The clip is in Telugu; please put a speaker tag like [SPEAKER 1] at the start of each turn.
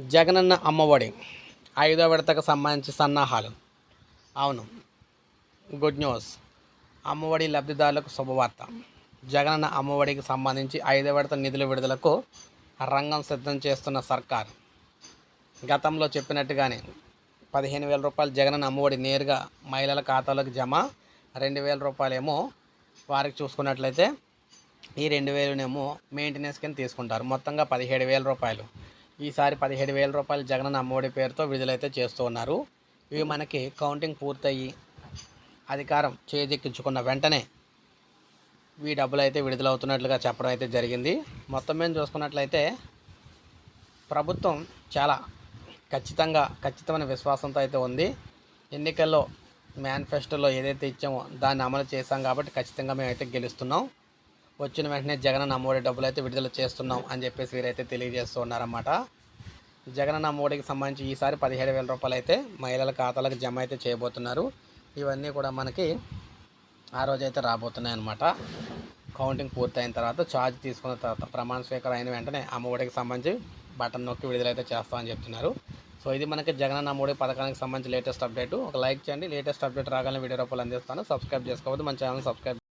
[SPEAKER 1] జగనన్న అమ్మఒడి. ఐదో విడతకు సంబంధించి సన్నాహాలు. అవును. Good news. అమ్మఒడి లబ్ధిదారులకు శుభవార్త. జగనన్న అమ్మఒడికి సంబంధించి ఐదో విడత నిధుల విడుదలకు రంగం సిద్ధం చేస్తున్న సర్కార్. గతంలో చెప్పినట్టుగానే పదిహేను వేల రూపాయలు జగనన్న అమ్మఒడి నేరుగా మహిళల ఖాతాలకు జమ రెండు వేల రూపాయలేమో వారికి చూసుకున్నట్లయితే ఈ రెండు వేలునేమో మెయింటెనెన్స్ కింద తీసుకుంటారు. మొత్తంగా పదిహేడు వేల రూపాయలు. ఈసారి పదిహేడు వేల రూపాయలు జగనన్న అమ్మఒడి పేరుతో విడుదలైతే చేస్తూ ఉన్నారు. ఇవి మనకి కౌంటింగ్ పూర్తయి అధికారం చేజెక్కించుకున్న వెంటనే ఈ డబ్బులు అయితే విడుదలవుతున్నట్లుగా చెప్పడం అయితే జరిగింది. మొత్తం మీద చూసుకున్నట్లయితే ప్రభుత్వం చాలా ఖచ్చితంగా ఖచ్చితమైన విశ్వాసంతో అయితే ఉంది. ఎన్నికల్లో మేనిఫెస్టోలో ఏదైతే ఇచ్చామో దాన్ని అమలు చేశాం కాబట్టి ఖచ్చితంగా మేమైతే గెలుస్తున్నాం. వచ్చిన వెంటనే జగన్ అమ్మఒడి డబ్బులు అయితే విడుదల చేస్తున్నాం అని చెప్పేసి వీరైతే తెలియజేస్తూ ఉన్నారన్నమాట. జగన్ అమ్మఒడికి సంబంధించి ఈసారి పదిహేడు వేల రూపాయలు అయితే మహిళల ఖాతాలకు జమ అయితే చేయబోతున్నారు. ఇవన్నీ కూడా మనకి ఆ రోజు అయితే రాబోతున్నాయి అన్నమాట కౌంటింగ్ పూర్తయిన తర్వాత ఛార్జ్ తీసుకున్న తర్వాత ప్రమాణ స్వీకారం అయిన వెంటనే అమ్మఒడికి సంబంధించి బటన్ నొక్కి విడుదలైతే చేస్తామని చెప్తున్నారు. సో ఇది మనకి జగన్ అమ్మఒడి పథకానికి సంబంధించి లేటెస్ట్ అప్డేట్. ఒక లైక్ చేయండి. లేటెస్ట్ అప్డేట్ రాగానే వీడియో రూపాయలు అందిస్తాను. సబ్స్క్రైబ్ చేసుకోవద్దు. మన ఛానల్ సబ్స్క్రైబ్